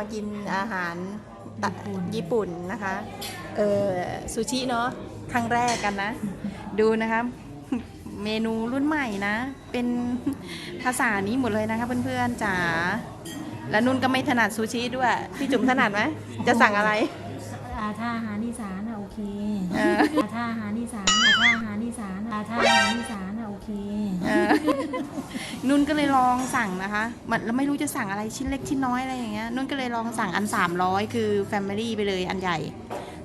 วันนี้พามากินอาหารตะญี่ปุ่นนะคะ เออซูชิเนาะครั้งแรกกันนะ ดูนะคะเมนูรุ่นใหม่นะ เป็นภาษานี้หมดเลยนะคะเพื่อนๆจ๋าแล้วนุ่นก็ไม่ถนัดซูชิด้วย พี่จุ๋มถนัดไหมจะสั่งอะไรอาถ้าอาหารอีสานอะโอ เคเอออาถ้าอาหารอีสานอาถ้าอาหารอีสานอาถ้าอาหารอีสานอะโอเคเออนุ่นก็เลยลองสั่งนะคะ มันแล้วไม่รู้จะสั่งอะไรชิ้นเล็กชิ้นน้อยอะไรอย่างเงี้ย นุ่นก็เลยลองสั่งอัน 300 คือ Family ไปเลยอันใหญ่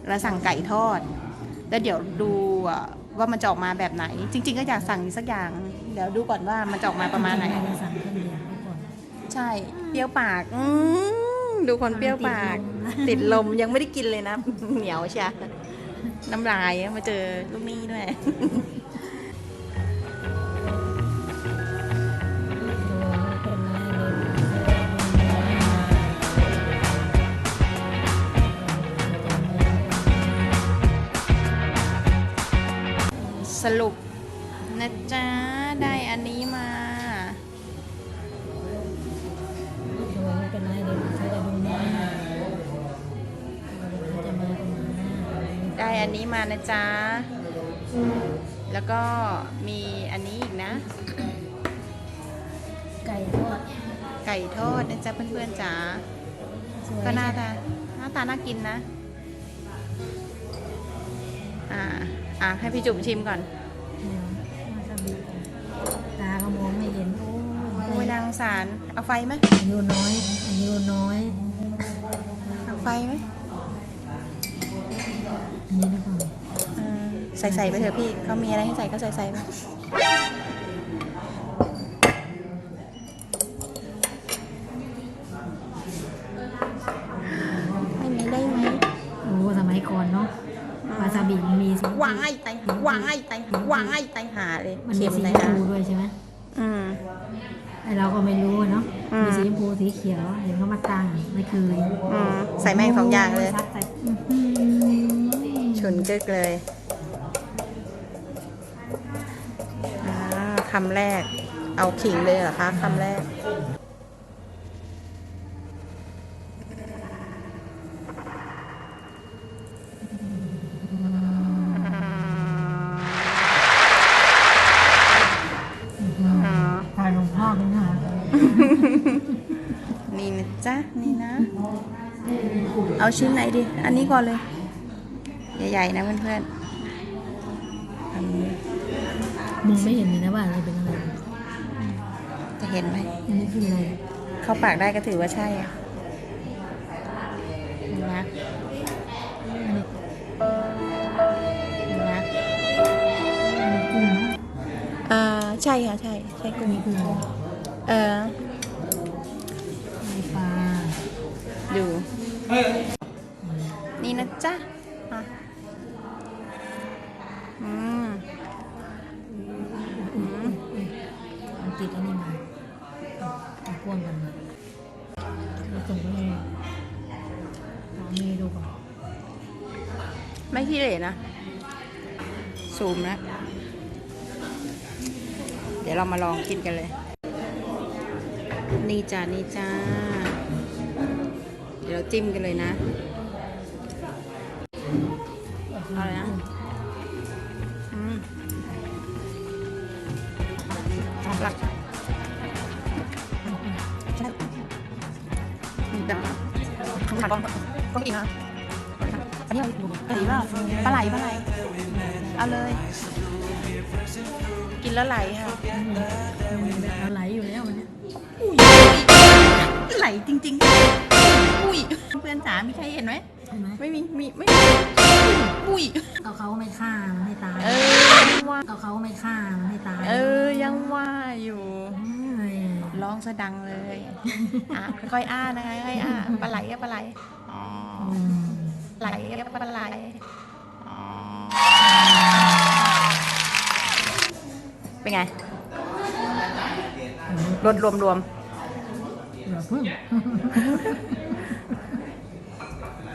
แล้วสั่งไก่ทอด แล้วเดี๋ยวดูอะว่ามันจะออกมาแบบไหน จริง ๆ ก็อยากสั่งอีกสักอย่าง เดี๋ยวดูก่อนว่ามันจะออกมาประมาณไหนจะสั่งคนเดียวไว้ก่อนใช่ เปรี้ยวปากอืมดูคนเปรี้ยวปาก ติดลมยังไม่ได้กินเลยนะ เหนียวใช่ น้ำลายมาเจอลูกนี้ด้วยสรุปนะจ๊ะ ได้อันนี้มา อันนี้มานะจ๊ะ แล้วก็มีอันนี้อีกนะ ไก่ทอดไก่ทอดนะจ๊ะเพื่อนๆจ๋า สวยก็หน้าตาหน้าตาน่ากินนะ อ่า อ่าให้พี่จุ๋มชิมก่อนวาซาบิตาก็มองไม่เห็น โอ้โอ้ยนางสาร เอาไฟไหมอายุน้อยอายุน้อย เอาไฟไหม อันนี้นะก่อนอ่าใส่ใส่ไปเถอะพี่เขามีอะไรให้ใส่ก็ใส่ใส่ไปได้ไหมได้ไหมโอ้สมัยก่อนเนาะวาซาบิมันมีสีวายไตวายไตวายไตหาเลยมันมีเค็มสีไตชหามพูด้วยใช่ไหมอืม ไอเราก็ไม่รู้อะเนาะอืม มีสีชมพูสีเขียวเห็นเขามาตั้งไม่เคยอืมใส่แม่งสองอย่างเลย ซัดใส่อื้อหือ ฉุนกึกเลยอ่าคำแรก เอาขิงเลยเหรอคะคำแรกพาหลวงพ่อเป็นหานี่นะจ๊ะ นี่นะ เอาชิ้นไหนดี อันนี้ก่อนเลย ใหญ่ๆนะเพื่อนๆอันนี้มองไม่เห็นเลยนะว่าอะไรเป็นอะไรจะเห็นไหมอันนี้คืออะไรเข้าปากได้ก็ถือว่าใช่อะนี่นะอันนี้นี่นะอันนี้กุ้งอ่าใช่ค่ะใช่ใช่กุ้งนี่คืออะไรเอออันนี้ปลาดูนี่นะจ๊ะอะอืมอืม มันติดอันนี้มา เอาพ่วงกันมาเราส่งไปเลยลองนี่ดูก่อนไม่ขี้เหร่นะ ซูมนะ เดี๋ยวเรามาลองกินกันเลย นี่จ้านี่จ้า เดี๋ยวเราจิ้มกันเลยนะอาเลยนะอืมหลัก หลังกล้องกล้องอีกนะอันนี้เอาดูปลาไหลเปล่าปลาไหลปลาไหลเอาเลย กินแล้วไหลค่ะมันไหลอยู่แล้วมันเนี่ยไหลจริงๆอุ้ยเพื่อนจ๋ามีใครเห็นไหมใช่ไหมไม่มีมีไม่มีอุ้ยก็เขาไม่ฆ่ามันให้ตายเออยังว่าก็เขาไม่ฆ่ามันให้ตายเออยังว่าอยู่เอ้ย ร้องซะดังเลยอะค่อยๆอ้านะคะค่อยๆอ้าปลาไหลก็ปลาไหลอ๋ออืมไหลก็ปลาไหลอ๋อเป็นไงรวมรวมรวมอย่าเพิ่ง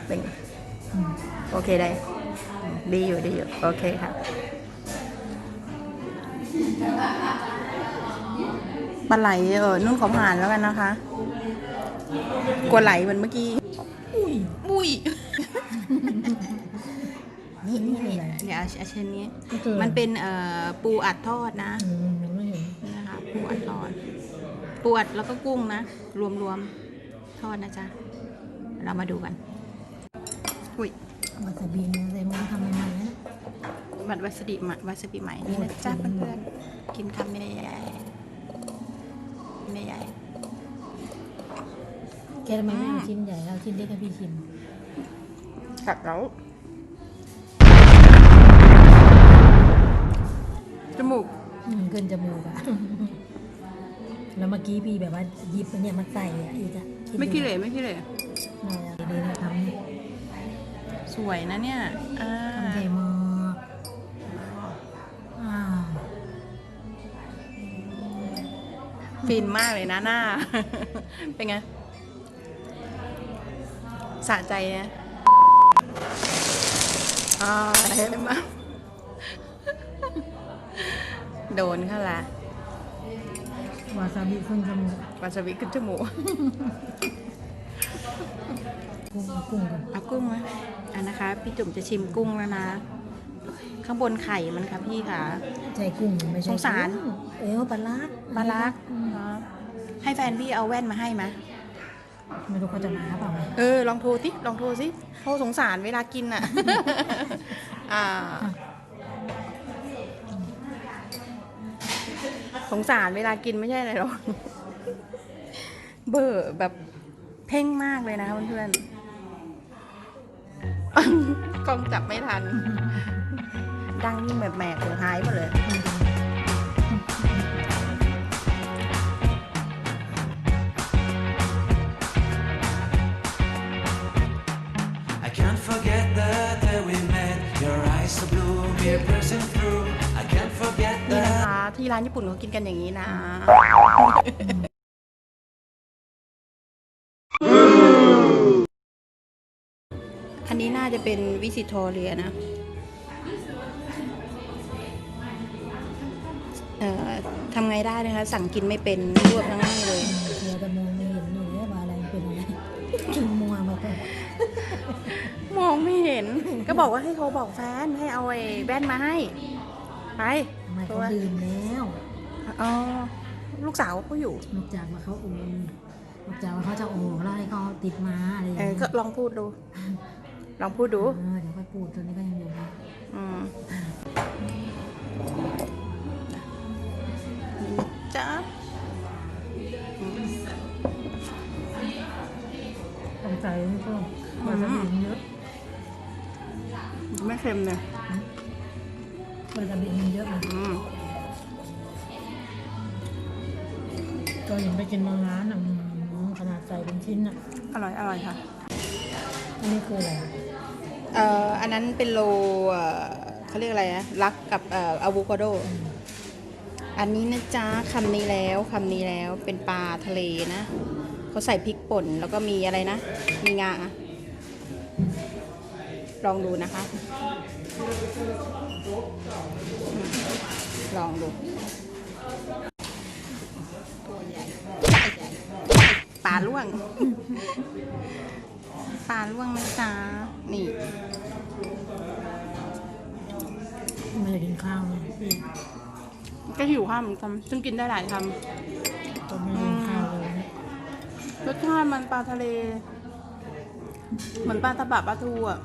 เป็นไงโอเคได้ ดีอยู่ดีอยู่ โอเคค่ะ ปลาไหลเออนุ่นขอผ่านแล้วกันนะคะ กลัวไหลเหมือนเมื่อกี้ อุ้ยอุ้ยนี่นี่คืออะไรเดี๋ยวเอาเอาเช่นนี้ก็คือมันเป็นเอ่อปูอัดทอดนะอืมยังไม่เห็นนี่นะคะปูอัดทอดปูอัดแล้วก็กุ้งนะ รวมๆทอดนะจ๊ะ เรามาดูกัน อุ้ยวาซาบิเนี่ยใส่มือทำใหม่ๆนะบัตรวัสดิใหม่วัสบิใหม่นี่นะจ๊ะเพื่อนๆกินคำไม่ใหญ่ ไม่ใหญ่ แกทำไมไม่เอาอืมชิ้นใหญ่เอาชิ้นเล็กให้พี่ชิม กัดแล้วจมูก อืมเกินจมูกอะ แล้วเมื่อกี้พี่แบบว่าหยิบอันเนี่ยมาใส่อะอีกอะดดูไม่ขี้เหร่ไม่ขี้เหร่หน่อยอะดีนะทำสวยนะเนี่ยอ่าทำใหญ่มากอ่ ฟินมากเลยนะหน้า เป็นไงสะใจนะอ่าเห็นไหมโดนเขาละวาซาบิขึ้นจมูกวาซาบิขึ้นจมูกกุ้งเอากุ้งก่อนเอากุ้งไหมอะนะคะ พี่จุ๋มจะชิมกุ้งแล้วนะ ข้างบนไข่มันค่ะพี่ค่ะ ใจกุ้งไม่ใช่สงสารกุ้งเออปลาลักปลาลักอืม ให้แฟนพี่เอาแว่นมาให้ไหมไม่รู้เขาจะมาเปล่าเออลองโทรสิลองโทรสิโทรสงสารเวลากินอะ อ่า สงสารเวลากินไม่ใช่อะไรหรอกเบอร์แบบเพ่งมากเลยนะเพื่อนๆกล้องจับไม่ทัน ดังยิ่งแบบแหมกถึงหายหมดเลย ที่ร้านญี่ปุ่นเขากินกันอย่างนี้นะ อันนี้น่าจะเป็นวิสิตอเรียนะเอ่อทำไงได้นะคะ สั่งกินไม่เป็นรวบทั้งนี้เลยเดี๋ยวจะมองไม่เห็นอยู่เลยว่าอะไรเป็นอะไรกินมัวมาก่อนมองไม่เห็น ก็บอกว่าให้โทรบอกแฟนให้เอาไอ้แว่นมาให้ ไปทำ ไมโทรเขาดื่มแล้วอ๋อลูกสาวเขาอยู่นอกจากว่าเขาโอนนอกจากว่าเขาจะโอนแล้วให้เขาติดมาอะไรอย่างเออเงี้ยก็ลองพูดดู ลองพูดดู เออเดี๋ยวค่อยพูดตอนนี้ก็ยังอยู่นะอืมจ้าสงสัยนี่ก็วาซาบิมันเยอะไม่เค็มเลย วาซาบิมันเยอะนะอืมก็เห็นไปกินบางร้านอะอืมขนาดใส่เป็นชิ้นอะ อร่อยอร่อยค่ะ อันนี้คืออะไรเอ่ออันนั้นเป็นโลเอ่อเขาเรียกอะไรนะรักกับเอ่ออะโวคาโด อันนี้นะจ๊ะคำนี้แล้วคำนี้แล้วเป็นปลาทะเลนะเขาใส่พริกป่นแล้วก็มีอะไรนะ มีงา ลองดูนะคะอืมลองดูปลาล่วง ปลาล่วงนะจ๊ะนี่ไม่ได้กินข้าวเลยพี่ก็หิวข้าวเหมือนกันซึ่งกินได้หลายคก็ไม่ได้กินข้าวเลยนะำรสชาติมันปลาทะเล เหมือนปลาตะบะปลาทูอะ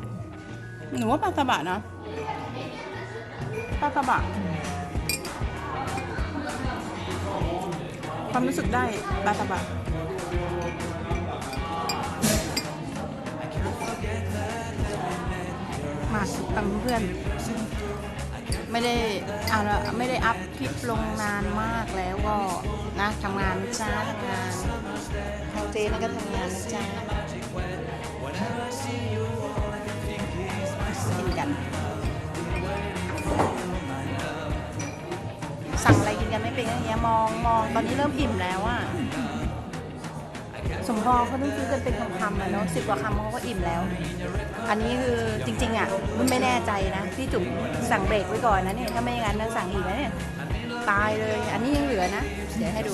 หนูว่าปลาตะบะนะปลาตะบะความรู้สึกได้ปลาตะบะมาตังเพื่อน ไม่ได้อ่าไม่ได้อัพคลิปลงนานมากแล้วก็นะทำงานจ้าทำงานทาเจนี่ก็ทำงานนะจ้า กันไม่เป็นอย่างเงี้ยมองมองตอนนี้เริ่มอิ่มแล้วอะสมพอเขาต้องซื้อกันเป็นคำๆอะเนาะสิบกว่าคำเขาก็อิ่มแล้ว อันนี้คือจริง ๆ อะมันไม่แน่ใจนะพี่จุ๋มสั่งเบรกไว้ก่อนนะเนี่ยถ้าไม่งั้นนะสั่งอีกนะเนี่ยตายเลย อันนี้ยังเหลือนะ เดี๋ยวให้ดู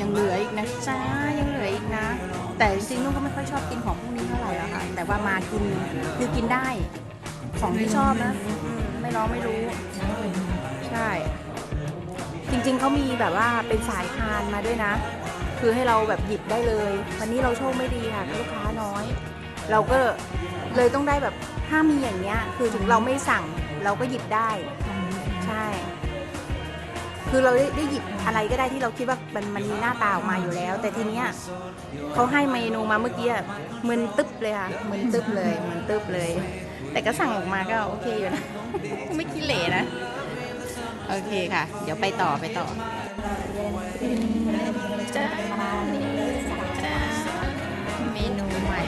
ยังเหลืออีกนะจ้ายังเหลืออีกนะ แต่จริงๆนุ่นก็ไม่ค่อยชอบกินของพวกนี้เท่าไหร่อะค่ะ แต่ว่ามากินคือกินได้ ของที่ชอบนะ ไม่ร้องไม่รู้ ใช่ จริงๆเขามีแบบว่าเป็นสายทานมาด้วยนะ คือให้เราแบบหยิบได้เลย วันนี้เราโชคไม่ดีค่ะลูกค้าน้อย เราก็เลยต้องได้แบบถ้ามีอย่างเงี้ย คือถึงเราไม่สั่งเราก็หยิบได้ ใช่ คือเราได้ได้หยิบอะไรก็ได้ที่เราคิดว่ามันมันมีหน้าตาออกมาอยู่แล้ว แต่ทีเนี้ยเขาให้เมนูมาเมื่อกี้อะมึนตึ๊บเลยค่ะมึนตึ๊บเลยมึนตึ๊บเลย แต่ก็สั่งออกมาก็โอเคอยู่นะ ไม่ขี้เหร่นะ โอเคค่ะ เดี๋ยวไปต่อไปต่อจ้าเมนูใหม่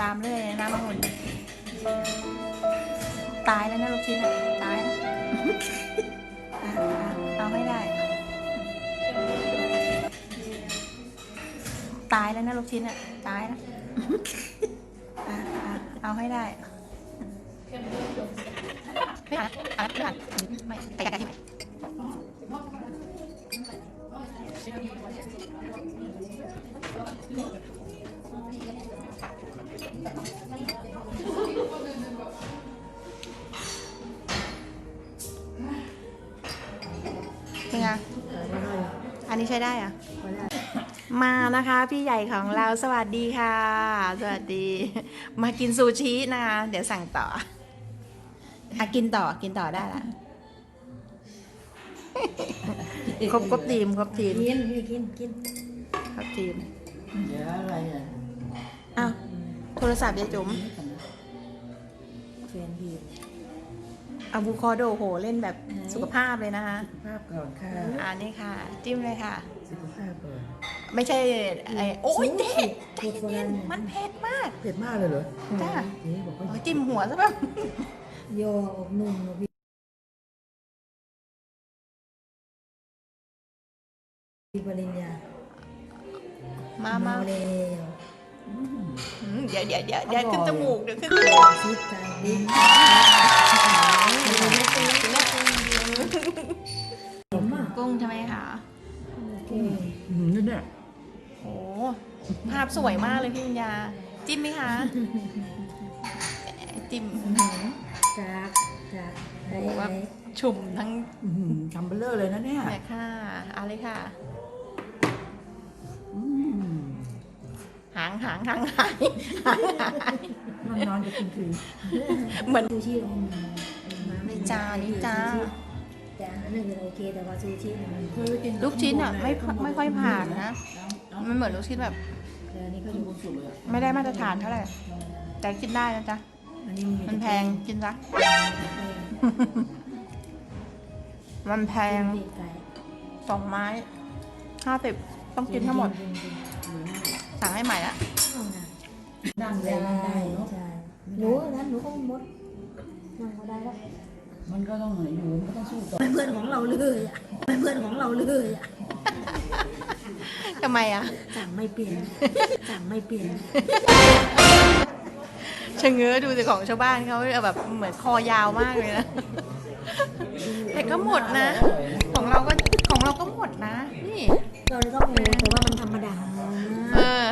ตามเลยน้ำมะงุ่นตายแล้วนะลูกชิ้นอะตายนะเอาให้ได้ ตายแล้วนะลูกชิ้นอะตายนะเอาให้ได้ไม่อ่านอ่านไม่อ่านไม่แต่กะที่ไหน เป็นไง อันนี้ใช้ได้อะมานะคะพี่ใหญ่ของเราสวัสดีค่ะ สวัสดี มากินซูชินะคะ เดี๋ยวสั่งต่ออะกินต่อกินต่อได้ละครบครบทีมครบทีมกินพี่กินกินครบทีมเดี๋ยวอะไรอะอ้าวโทรศัพท์ยายจุ๋มแฟนพี่อะโวคาโดโหเล่นแบบสุขภาพเลยนะคะภาพก่อนค่ะอันนี้ค่ะ จิ้มเลยค่ะ สุขภาพก่อนไม่ใช่ไอ้โอ้ยเด็ดใจพูดคนเย็นั้นนมันเผ็ดมากเผ็ดมากเลยเหรอจ้านี่บอกว่าโอ้ยจิ้มหัวซะแบบโยอกนุ่มพี่พี่ปริญญามามาเร็ว อืมเดี๋ยวเดี๋ยวเดี๋ยวเดี๋ยวขึ้นจมูกเดี๋ยวขึ้นจมูกซิดใจดิ้นผมอะกุ้งใช่ไหมคะโอเคอืมนี่เนี่ยโอ้ภาพสวยมากเลยพี่วิญญา จิ้มไหมคะจิ้มจากจากไอ้ว่าไอ้ชุ่มทั้งอื้อหือทำเบลเลอร์เลยนะเนี่ยเนี่ยค่ะเอาเลยค่ะ หางหางหางหายหางหายนอนนอนจะกินคืนเหมือน ซูชิเรามีมานี่จ้านี่จ้า แต่อันนั้นคือโอเคแต่ว่าซูชิเนี่ยมันลูกชิ้นอะ ไม่ไม่ค่อยผ่านนะ มันเหมือนลูกชิ้นแบบ แต่อันนี้ก็อยู่สุดเลยไม่ได้มาตรฐานเท่าไหร่ แต่กินได้นะจ๊ะ อันนี้มันแพงกินซะ มันแพงปีกไก่สองไม้ห้าสิบต้องกินทั้งหมด สั่งให้ใหม่ละนั่งเลยนั่งได้เนาะใช่หนูนั้นหนูก็มดนั่งก็ได้แล้วมันก็ต้องอยู่มันก็ต้องสู้ต่อเป็นเพื่อนของเราเลยอะเป็นเพื่อนของเราเลยอะทำไมอะสั่งไม่เปลี่ยนสั่งไม่เปลี่ยนชะเง้อดูสิของชาวบ้านเขาแบบเหมือนคอยาวมากเลยนะแต่ก็หมดนะ ของเราก็ของเราก็หมดนะ นี่เราเลยต้องรู้แต่ว่ามันธรรมดาเออของ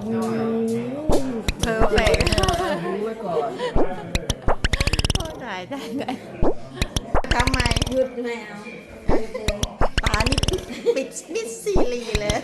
เขามันโอ้โหเพอร์เฟกรู้ไว้ก่อนโอ้ได้ได้ได้ทำไมหยุดไม่เอาปานี่ปิดมิดซีรีเลย